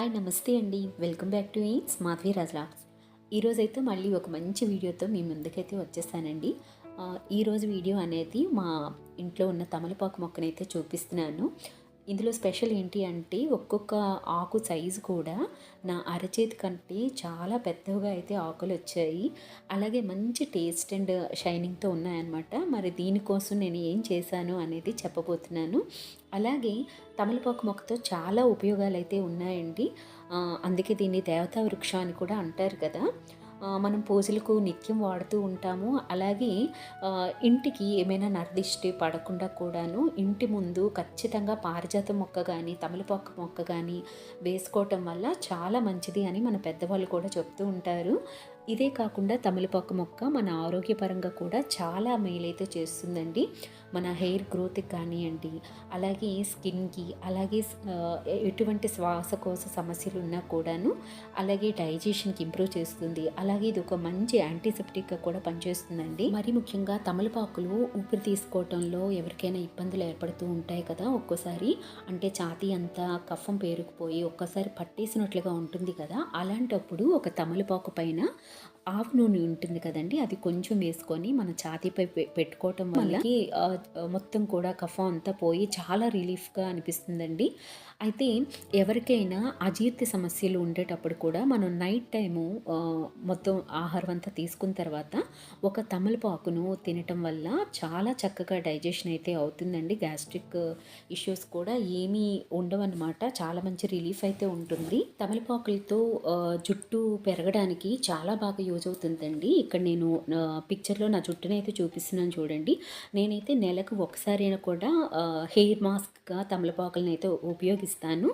Hi నమస్తే అండి. Welcome back to eats Madhavi Raja ఈరోజైతే మళ్ళీ ఒక మంచి వీడియోతో మీ ముందుకైతే వచ్చేసానండి ఈరోజు వీడియో అనేది మా ఇంట్లో ఉన్న తమలపాకు మొక్కనైతే చూపిస్తున్నాను. ఇందులో స్పెషల్ ఏంటి అంటే ఒక్కొక్క ఆకు సైజు కూడా నా అరచేతి కంటే చాలా పెద్దగా అయితే ఆకులు వచ్చాయి. అలాగే మంచి టేస్ట్ అండ్ షైనింగ్తో ఉన్నాయన్నమాట. మరి దీనికోసం నేను ఏం చేశాను అనేది చెప్పబోతున్నాను. అలాగే తమలపాకు మొక్కతో చాలా ఉపయోగాలు అయితే ఉన్నాయండి. అందుకే దీన్ని దేవతా వృక్షం అని కూడా అంటారు కదా. మనం పూజలకు నిత్యం వాడుతూ ఉంటాము. అలాగే ఇంటికి ఏమైనా నర్దిష్టి పడకుండా కూడాను ఇంటి ముందు ఖచ్చితంగా పారిజాత మొక్క కానీ తమలపాకు మొక్క కానీ వేసుకోవటం వల్ల చాలా మంచిది అని మన పెద్దవాళ్ళు కూడా చెప్తూ ఉంటారు. ఇదే కాకుండా తమలపాకు మొక్క మన ఆరోగ్యపరంగా కూడా చాలా మేలైతే చేస్తుందండి. మన హెయిర్ గ్రోత్కి కానివ్వండి అలాగే స్కిన్కి అలాగే ఎటువంటి శ్వాసకోశ సమస్యలు ఉన్నా కూడాను అలాగే డైజెషన్కి ఇంప్రూవ్ చేస్తుంది. అలాగే ఇది ఒక మంచి యాంటీసెప్టిక్గా కూడా పనిచేస్తుందండి. మరి ముఖ్యంగా తమలపాకులు ఊపిరి తీసుకోవటంలో ఎవరికైనా ఇబ్బందులు ఏర్పడుతూ ఉంటాయి కదా ఒక్కోసారి. అంటే ఛాతీ అంతా కఫం పేరుకుపోయి ఒక్కసారి పట్టేసినట్లుగా ఉంటుంది కదా. అలాంటప్పుడు ఒక తమలపాకు పైన ఆవు నూనె ఉంటుంది కదండి అది కొంచెం వేసుకొని మన ఛాతీపై పెట్టుకోవటం వల్ల మొత్తం కూడా కఫం అంతా పోయి చాలా రిలీఫ్గా అనిపిస్తుందండి. అయితే ఎవరికైనా అజీర్తి సమస్యలు ఉండేటప్పుడు కూడా మనం నైట్ టైము మొత్తం ఆహారం అంతా తీసుకున్న తర్వాత ఒక తమలపాకును తినటం వల్ల చాలా చక్కగా డైజెషన్ అయితే అవుతుందండి. గ్యాస్ట్రిక్ ఇష్యూస్ కూడా ఏమీ ఉండవన్నమాట. చాలా మంచి రిలీఫ్ అయితే ఉంటుంది. తమలపాకులతో జుట్టు పెరగడానికి చాలా బాగా యూజ్ అవుతుందండి ఇక్కడ నేను పిక్చర్లో నా జుట్టునైతే అయితే చూపిస్తున్నాను చూడండి. నేనైతే నెలకు ఒకసారి అయినా కూడా హెయిర్ మాస్క్గా తమలపాకులను అయితే ఉపయోగిస్తాను.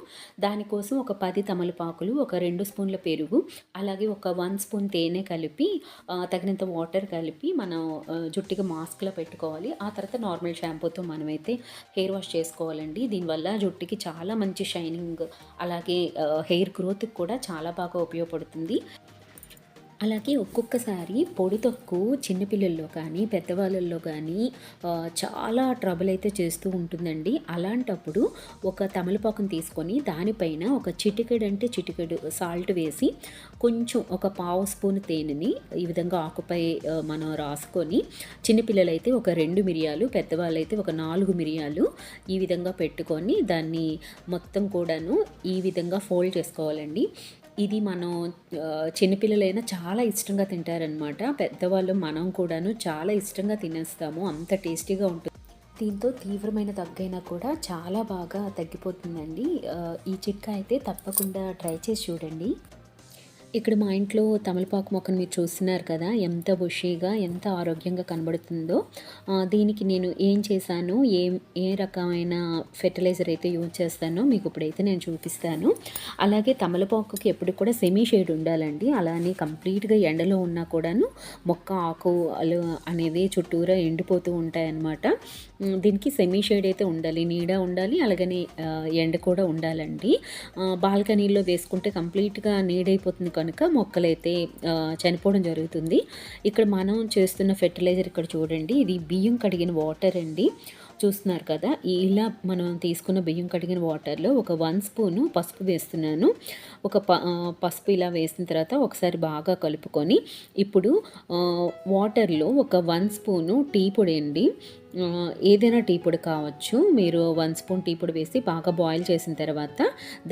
దానికోసం ఒక పది తమలపాకులు ఒక రెండు స్పూన్ల పెరుగు అలాగే ఒక వన్ స్పూన్ తేనె కలిపి తగినంత వాటర్ కలిపి మనం జుట్టుకి మాస్క్లో పెట్టుకోవాలి. ఆ తర్వాత నార్మల్ షాంపూతో మనమైతే హెయిర్ వాష్ చేసుకోవాలండి. దీనివల్ల జుట్టుకి చాలా మంచి షైనింగ్ అలాగే హెయిర్ గ్రోత్కి కూడా చాలా బాగా ఉపయోగపడుతుంది. అలాగే ఒక్కొక్కసారి పొడి తొక్కు చిన్నపిల్లల్లో కానీ పెద్దవాళ్ళల్లో కానీ చాలా ట్రబుల్ అయితే చేస్తూ ఉంటుందండి. అలాంటప్పుడు ఒక తమలపాకును తీసుకొని దానిపైన ఒక చిటికెడు అంటే చిటికెడు సాల్ట్ వేసి కొంచెం ఒక పావు స్పూన్ తేనెని ఈ విధంగా ఆకుపై మనం రాసుకొని చిన్నపిల్లలైతే ఒక రెండు మిరియాలు పెద్దవాళ్ళైతే ఒక నాలుగు మిరియాలు ఈ విధంగా పెట్టుకొని దాన్ని మొత్తం కూడాను ఈ విధంగా ఫోల్డ్ చేసుకోవాలండి. ఇది మనం చిన్నపిల్లలైనా చాలా ఇష్టంగా తింటారనమాట పెద్దవాళ్ళు మనం కూడాను చాలా ఇష్టంగా తినేస్తాము. అంత టేస్టీగా ఉంటుంది దీంతో తీవ్రమైన దగ్గైనా కూడా చాలా బాగా తగ్గిపోతుందండి. ఈ చిట్కా అయితే తప్పకుండా ట్రై చేసి చూడండి. ఇక్కడ మా ఇంట్లో తమలపాకు మొక్కను మీరు చూస్తున్నారు కదా ఎంత బుషీగా ఎంత ఆరోగ్యంగా కనబడుతుందో. దీనికి నేను ఏం చేశాను ఏం ఏ రకమైన ఫెర్టిలైజర్ అయితే యూజ్ చేస్తానో మీకు ఇప్పుడైతే నేను చూపిస్తాను. అలాగే తమలపాకుకి ఎప్పుడు కూడా సెమీ షేడ్ ఉండాలండి. అలానే కంప్లీట్గా ఎండలో ఉన్నా కూడాను మొక్క ఆకులు అనేవి చుట్టూరా ఎండిపోతూ ఉంటాయన్నమాట. దీనికి సెమీ షేడ్ అయితే ఉండాలి నీడ ఉండాలి అలాగని ఎండ కూడా ఉండాలండి. బాల్కనీలో వేసుకుంటే కంప్లీట్గా నీడైపోతుంది కనుక మొక్కలైతే ఆ, చనిపోవడం జరుగుతుంది. ఇక్కడ మనం చేస్తున్న ఫెర్టిలైజర్ ఇక్కడ చూడండి. ఇది బియ్యం కడిగిన వాటర్ అండి. చూస్తున్నారు కదా ఇలా మనం తీసుకున్న బియ్యం కడిగిన వాటర్లో ఒక వన్ స్పూను పసుపు వేస్తున్నాను. ఒక ప పసుపు ఇలా వేసిన తర్వాత ఒకసారి బాగా కలుపుకొని ఇప్పుడు వాటర్లో ఒక వన్ స్పూను టీ పొడి అండి. ఏదైనా టీ పొడి కావచ్చు మీరు వన్ స్పూన్ టీ పొడి వేసి బాగా బాయిల్ చేసిన తర్వాత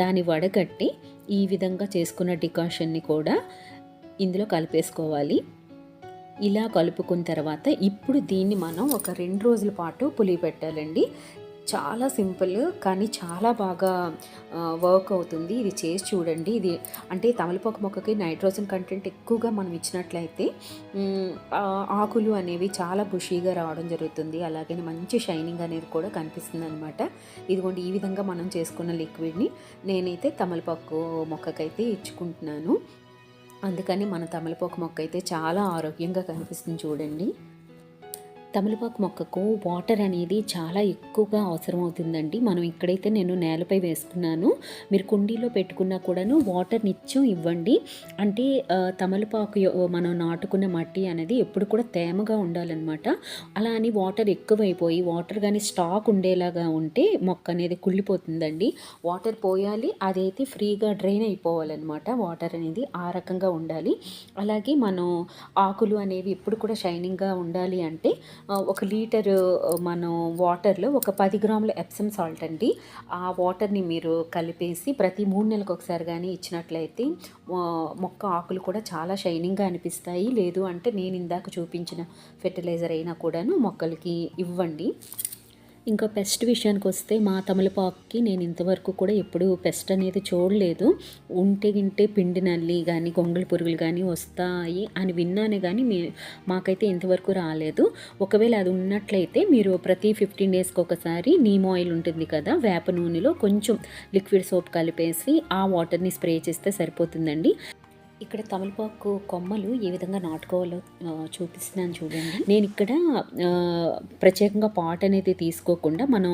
దాన్ని వడగట్టి ఈ విధంగా చేసుకున్న డికాషన్ని కూడా ఇందులో కలిపేసుకోవాలి. ఇలా కలుపుకున్న తర్వాత ఇప్పుడు దీన్ని మనం ఒక రెండు రోజుల పాటు పులియ పెట్టాలండి. చాలా సింపుల్ కానీ చాలా బాగా వర్క్ అవుతుంది. ఇది చేసి చూడండి. ఇది అంటే తమలపాకు మొక్కకి నైట్రోజన్ కంటెంట్ ఎక్కువగా మనం ఇచ్చినట్లయితే ఆకులు అనేవి చాలా బుషీగా రావడం జరుగుతుంది. అలాగే మంచి షైనింగ్ అనేది కూడా కనిపిస్తుంది అనమాట ఇదిగోండి ఈ విధంగా మనం చేసుకున్న లిక్విడ్ని నేనైతే తమలపాకు మొక్కకైతే ఇచ్చుకుంటున్నాను. అందుకని మన తమలపాకు మొక్క అయితే చాలా ఆరోగ్యంగా కనిపిస్తుంది చూడండి. తమలపాకు మొక్కకు వాటర్ అనేది చాలా ఎక్కువగా అవసరం అవుతుందండి మనం ఇక్కడైతే నేను నేలపై వేసుకున్నాను. మీరు కుండీలో పెట్టుకున్నా కూడాను వాటర్ నిత్యం ఇవ్వండి. అంటే తమలపాకు మనం నాటుకున్న మట్టి అనేది ఎప్పుడు కూడా తేమగా ఉండాలన్నమాట. అలా అని వాటర్ ఎక్కువైపోయి వాటర్ కానీ స్టాక్ ఉండేలాగా ఉంటే మొక్క అనేది కుళ్ళిపోతుందండి. వాటర్ పోయాలి అదైతే ఫ్రీగా డ్రైన్ అయిపోవాలన్నమాట. వాటర్ అనేది ఆ రకంగా ఉండాలి. అలాగే మనం ఆకులు అనేవి ఎప్పుడు కూడా షైనింగ్గా ఉండాలి అంటే ఒక లీటర్ మనం వాటర్లో ఒక పది గ్రాముల ఎప్సమ్ సాల్ట్ అండి. ఆ వాటర్ని మీరు కలిపేసి ప్రతి మూడు నెలలకు ఒకసారి కానీ ఇచ్చినట్లయితే మొక్క ఆకులు కూడా చాలా షైనింగ్గా అనిపిస్తాయి. లేదు అంటే నేను ఇందాక చూపించిన ఫెర్టిలైజర్ అయినా కూడాను మొక్కలకి ఇవ్వండి. ఇంకా పెస్ట్ విషయానికి వస్తే మా తమలపాకుకి నేను ఇంతవరకు కూడా ఎప్పుడు పెస్ట్ అనేది చూడలేదు. ఉంటే గింటే పిండి నల్లి కానీ గొంగళి పురుగులు కానీ వస్తాయి అని విన్నానే కానీ మీ మాకైతే ఇంతవరకు రాలేదు. ఒకవేళ అది ఉన్నట్లయితే మీరు ప్రతి ఫిఫ్టీన్ డేస్కి ఒకసారి నీమ్ ఆయిల్ ఉంటుంది కదా వేప నూనెలో కొంచెం లిక్విడ్ సోప్ కలిపేసి ఆ వాటర్ని స్ప్రే చేస్తే సరిపోతుందండి. ఇక్కడ తమలపాకు కొమ్మలు ఏ విధంగా నాటుకోవాలో చూపిస్తున్నాను చూడండి. నేను ఇక్కడ ప్రత్యేకంగా పాట్ అనేది తీసుకోకుండా మనం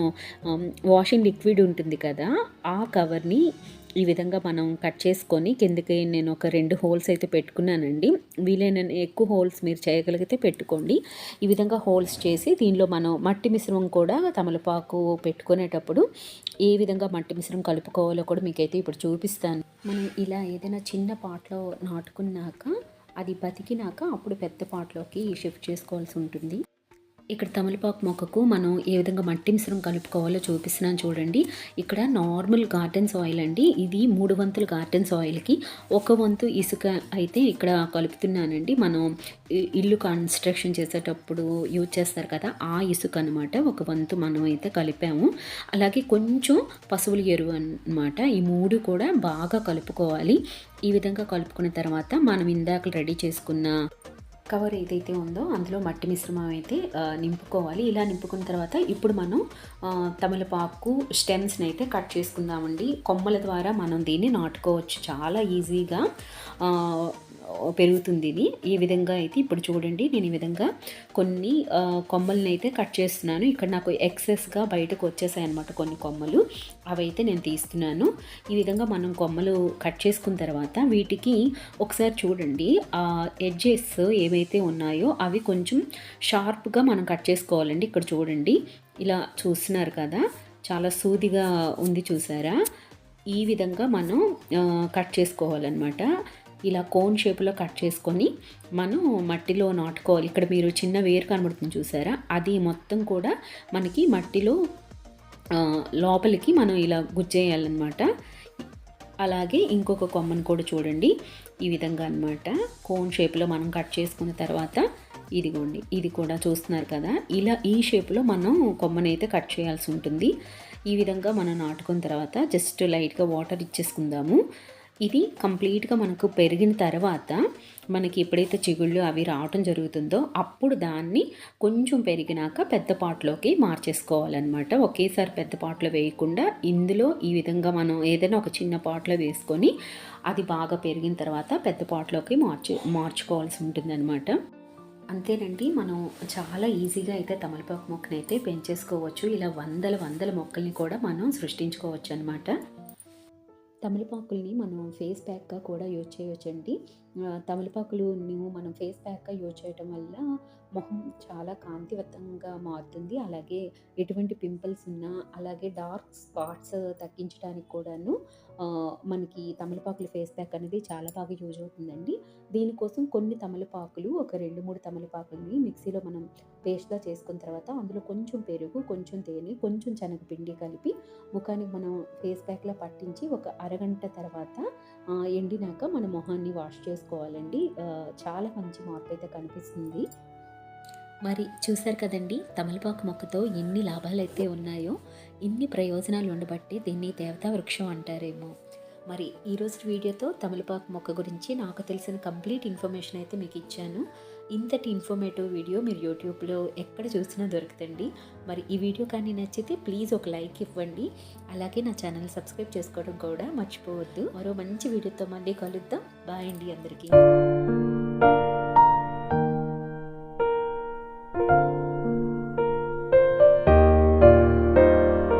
వాషింగ్ లిక్విడ్ ఉంటుంది కదా ఆ కవర్ని ఈ విధంగా మనం కట్ చేసుకొని కిందకి నేను ఒక రెండు హోల్స్ అయితే పెట్టుకున్నానండి. వీలైన ఎక్కువ హోల్స్ మీరు చేయగలిగితే పెట్టుకోండి. ఈ విధంగా హోల్స్ చేసి దీనిలో మనం మట్టి మిశ్రమం కూడా తమలపాకు పెట్టుకునేటప్పుడు ఏ విధంగా మట్టి మిశ్రమం కలుపుకోవాలో కూడా మీకైతే ఇప్పుడు చూపిస్తాను. మనం ఇలా ఏదైనా చిన్న పాట్లో నాటుకున్నాక అది బతికినాక అప్పుడు పెద్ద పాటలోకి షిఫ్ట్ చేసుకోవాల్సి ఉంటుంది. ఇక్కడ తమలపాకు మొక్కకు మనం ఏ విధంగా మట్టి మిశ్రం కలుపుకోవాలో చూపిస్తున్నాను చూడండి. ఇక్కడ నార్మల్ గార్డెన్ సాయిల్ అండి. ఇది మూడు వంతుల గార్డెన్ సాయిల్కి ఒక వంతు ఇసుక అయితే ఇక్కడ కలుపుతున్నానండి. మనం ఇల్లు కన్స్ట్రక్షన్ చేసేటప్పుడు యూజ్ చేస్తారు కదా ఆ ఇసుక అనమాట ఒక వంతు మనం అయితే కలిపాము. అలాగే కొంచెం పశువుల ఎరువు అన్నమాట ఈ మూడు కూడా బాగా కలుపుకోవాలి. ఈ విధంగా కలుపుకున్న తర్వాత మనం ఇందాక రెడీ చేసుకున్న కవర్ ఏదైతే ఉందో అందులో మట్టి మిశ్రమం అయితే నింపుకోవాలి. ఇలా నింపుకున్న తర్వాత ఇప్పుడు మనం తమలపాకు స్టెమ్స్ని అయితే కట్ చేసుకుందామండి. కొమ్మల ద్వారా మనం దీన్ని నాటుకోవచ్చు. చాలా ఈజీగా. పెరుగుతుంది ఇది. ఈ విధంగా అయితే ఇప్పుడు చూడండి నేను ఈ విధంగా కొన్ని కొమ్మల్ని అయితే కట్ చేస్తున్నాను. ఇక్కడ నాకు ఎక్సెస్గా బయటకు వచ్చేసాయి అనమాట కొన్ని కొమ్మలు. అవైతే నేను తీస్తున్నాను. ఈ విధంగా మనం కొమ్మలు కట్ చేసుకున్న తర్వాత వీటికి ఒకసారి చూడండి ఆ ఎడ్జెస్ ఏవైతే ఉన్నాయో అవి కొంచెం షార్ప్గా మనం కట్ చేసుకోవాలండి. ఇక్కడ చూడండి ఇలా చూస్తున్నారు కదా చాలా సూదిగా ఉంది చూసారా? ఈ విధంగా మనం కట్ చేసుకోవాలన్నమాట. ఇలా కోన్ షేప్లో కట్ చేసుకొని మనం మట్టిలో నాటుకోవాలి. ఇక్కడ మీరు చిన్న వేరు కనబడుతుంది చూసారా? అది మొత్తం కూడా మనకి మట్టిలో లోపలికి మనం ఇలా గుజ్జేయాలన్నమాట అలాగే ఇంకొక కొమ్మను కూడా చూడండి. ఈ విధంగా అన్నమాట. కోన్ షేప్లో మనం కట్ చేసుకున్న తర్వాత ఇదిగోండి ఇది కూడా చూస్తున్నారు కదా? ఇలా ఈ షేప్లో మనం కొమ్మనైతే కట్ చేయాల్సి ఉంటుంది. ఈ విధంగా మనం నాటుకున్న తర్వాత జస్ట్ లైట్గా వాటర్ ఇచ్చేసుకుందాము. ఇది కంప్లీట్గా మనకు పెరిగిన తర్వాత మనకి ఎప్పుడైతే చిగుళ్ళు అవి రావటం జరుగుతుందో అప్పుడు దాన్ని కొంచెం పెరిగినాక పెద్ద పాటలోకి మార్చేసుకోవాలన్నమాట. ఒకేసారి పెద్ద పాటలో వేయకుండా ఇందులో ఈ విధంగా మనం ఏదైనా ఒక చిన్న పాటలో వేసుకొని అది బాగా పెరిగిన తర్వాత పెద్ద పాటలోకి మార్చు మార్చుకోవాల్సి ఉంటుందన్నమాట. అంతేనండి మనం చాలా ఈజీగా అయితే తమలపాకు మొక్కనైతే పెంచేసుకోవచ్చు. ఇలా వందల వందల మొక్కల్ని కూడా మనం సృష్టించుకోవచ్చు అనమాట తమలపాకుల్ని మనం ఫేస్ ప్యాక్గా కూడా యూజ్ చేయొచ్చండి. తమలపాకులను మనం ఫేస్ ప్యాక్గా యూజ్ చేయటం వల్ల మొహం చాలా కాంతివంతంగా మారుతుంది. అలాగే ఎటువంటి పింపుల్స్ ఉన్నా అలాగే డార్క్ స్పాట్స్ తగ్గించడానికి కూడాను మనకి తమలపాకులు ఫేస్ ప్యాక్ అనేది చాలా బాగా యూజ్ అవుతుందండి. దీనికోసం కొన్ని తమలపాకులు ఒక రెండు మూడు తమలపాకుల్ని మిక్సీలో మనం పేస్ట్లా చేసుకున్న తర్వాత అందులో కొంచెం పెరుగు కొంచెం తేనె కొంచెం శనగపిండి కలిపి ముఖానికి మనం ఫేస్ ప్యాక్లా పట్టించి ఒక అరగంట తర్వాత ఎండినాక మన మొహాన్ని వాష్ చేసుకోవాలండి. చాలా మంచి మార్పు అయితే కనిపిస్తుంది. మరి చూశారు కదండి తమలపాకు మొక్కతో ఎన్ని లాభాలు అయితే ఉన్నాయో ఇన్ని ప్రయోజనాలు ఉండబట్టి దీన్ని దేవతా వృక్షం అంటారేమో. మరి ఈరోజు వీడియోతో తమలపాకు మొక్క గురించి నాకు తెలిసిన కంప్లీట్ ఇన్ఫర్మేషన్ అయితే మీకు ఇచ్చాను. ఇంతటి ఇన్ఫర్మేటివ్ వీడియో మీరు యూట్యూబ్లో ఎక్కడ చూసినా దొరుకుతండి. మరి ఈ వీడియో కానీ నచ్చితే ప్లీజ్ ఒక లైక్ ఇవ్వండి. అలాగే నా ఛానల్ సబ్స్క్రైబ్ చేసుకోవడం కూడా మర్చిపోవద్దు. మరో మంచి వీడియోతో మళ్ళీ కలుద్దాం. బాయ్ అండి అందరికీ.